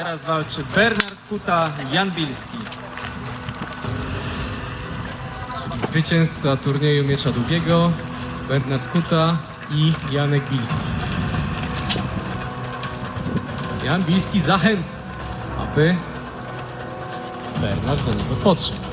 Teraz walczy Bernard Kuta, Jan Bilski. Zwycięzca turnieju miecza długiego, Bernard Kuta i Janek Bilski. Jan Bilski zachęca, aby Bernard do niego podszedł.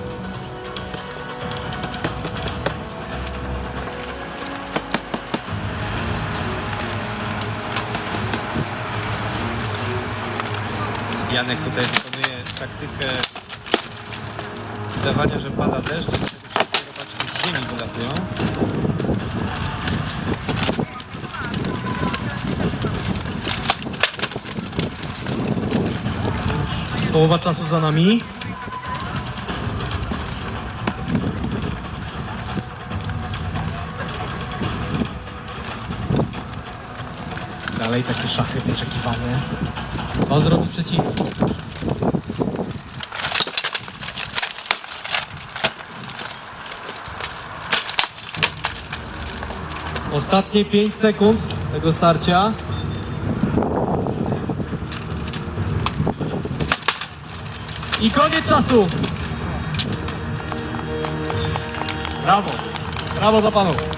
Janek tutaj wykonuje taktykę udawania, że pada deszcz, i wtedy robaczki z ziemi wylatują. Połowa czasu za nami. Dalej takie szachy wyczekiwane. Co zrobi? Ostatnie 5 sekund tego starcia. I koniec czasu! Brawo! Brawo dla panów!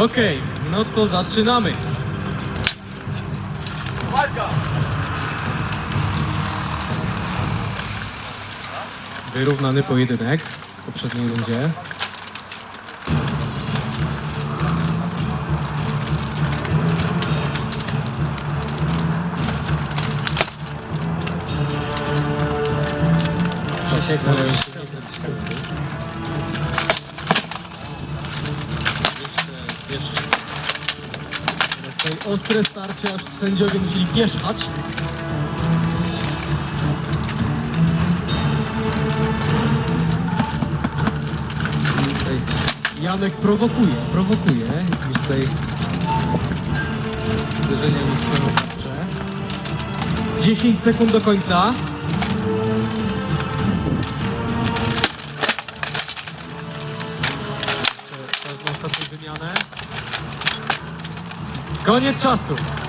Okej, no to zaczynamy. Wyrównany pojedynek w poprzedniej rundzie. Jeszcze, ostre starcie, aż sędziowie musieli pieszczać. Tutaj Janek prowokuje, prowokuje. Już tutaj uderzeniami w swoją tarczę. 10 sekund do końca. Koniec czasu.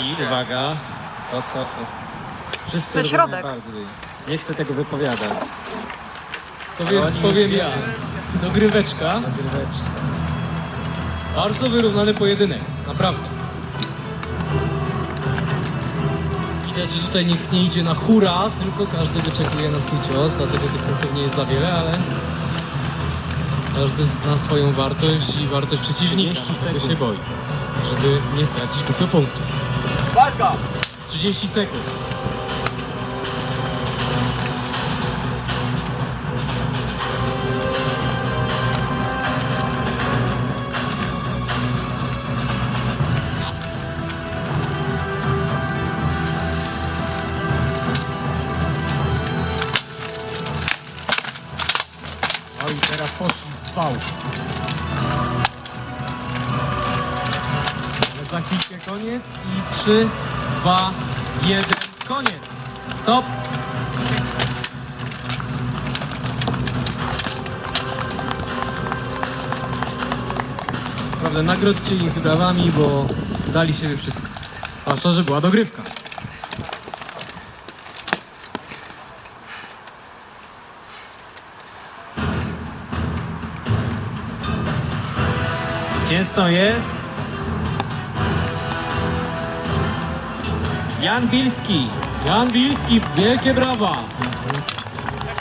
I uwaga, to co... Wszyscy Na robią środek. najbardziej. Nie chcę tego wypowiadać. To więc Oni- powiem ja. Dogryweczka. Nagryweczka. Bardzo wyrównany pojedynek. Naprawdę. Widać, że tutaj nikt nie idzie na hura, tylko każdy wyczekuje na swój cios, dlatego tych punktów nie jest za wiele, ale każdy zna swoją wartość i wartość przeciwnika, 30 tego się boi, żeby nie stracić tylko punktów. 30 sekund. I teraz poszli w trwał. Za chwilkę koniec i 3, 2, 1, koniec. Stop. Prawda, nagrodźcie ich brawami, bo dali siebie wszystko. Zwłaszcza, że była dogrywka. Zwycięzcą jest Jan Bilski. Jan Wilski, wielkie brawa!